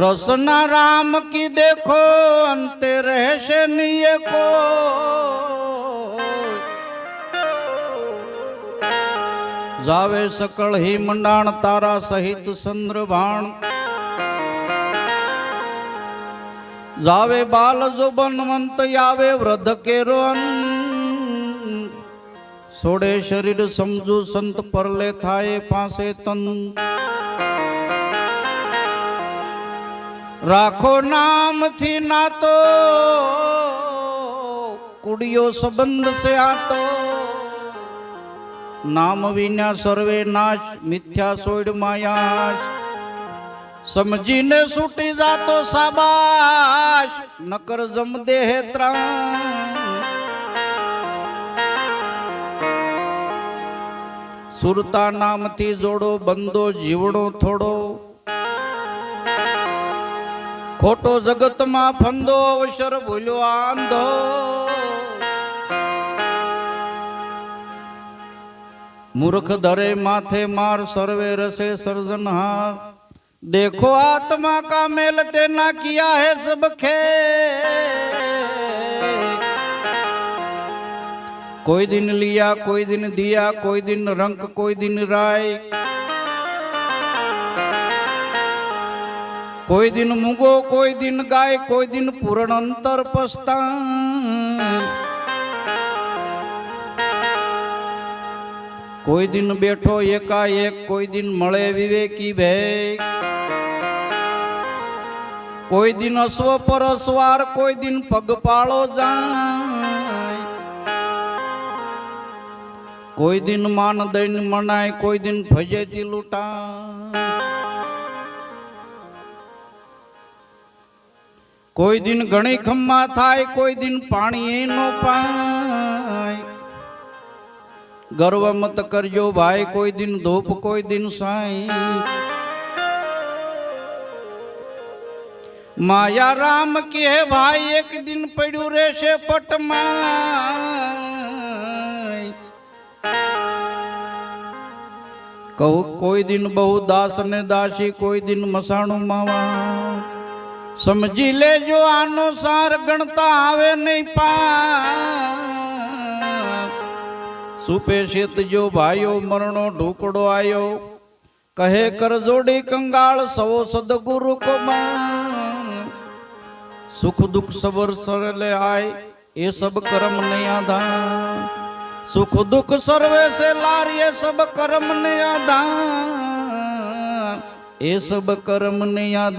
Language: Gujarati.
રોશના રામ કી દેખો, અંતે રહેશે નિયે કો જાવે સકળ હિ મંડાણ તારા સહિત ચંદ્રભાણ જાવે બાલ જોબન મંત આવે વૃદ્ધ કેરો સોડે શરીર સમજુ સંત પરલે થાય, પાસે તન. રાખો નામથી નાતો. કુડિયો સંબંધ સે આતો. નામ વિના સર્વે નાશ, મિથ્યા સોડ માયાશ. સમજીને છૂટી જાતો સાબાશ, નકર જમ દેહ ત્રાણ. સુરતા નામથી જોડો, બંદો જીવડો થોડો. ખોટો જગતમાં ફંદો અવસર ભૂલ્યો આંધો મૂર્ખ ધરે માથે માર સર્વે રસે સર્જનહાર देखो आत्मा का मेल तेना किया है सब खे कोई दिन लिया कोई दिन दिया कोई दिन रंक कोई दिन राय કોઈ દિન મૂગો, કોઈ દિન ગાય, કોઈ દિન પૂરણ અંતર પસ્તા કોઈ દિન બેઠો એકાએક, કોઈ દિન મળે વિવેકી ભેગ. કોઈ દિન અશ્વ પર અસવાર કોઈ દિન પગપાળો જાય. કોઈ દિન માન દઈને મનાય, કોઈ દિન ફજેતી લૂંટાય. કોઈ દિન ઘણી ખમ્મા થાય, કોઈ દિન પાણી નો પાય. ગર્વ મત કરજો ભાઈ, કોઈ દિન ધૂપ, કોઈ દિન સાઈ. માયા રામ કે ભાઈ, એક દિન પડ્યું રહેશે પટમાં કહું, કોઈ દિન બહુ દાસ ને દાસી, કોઈ દિન મસાણું માવા. સમજી લેજો આનો સાર ગણતા આવે નહીં પા સુપે શેત જો ભાઈઓ, મરણો ઢુકડો આયો. કહે કરજોડી કંગાળ, સવો સદગુરુ કુમાર સુખ દુઃખ સબર સરલે આય, એ સબ કરમ નહીં આધા સુખ દુઃખ સર્વે સે લારીએ સબ કરમ નહીં આધા એ સબ કરમ નહીં આધાર.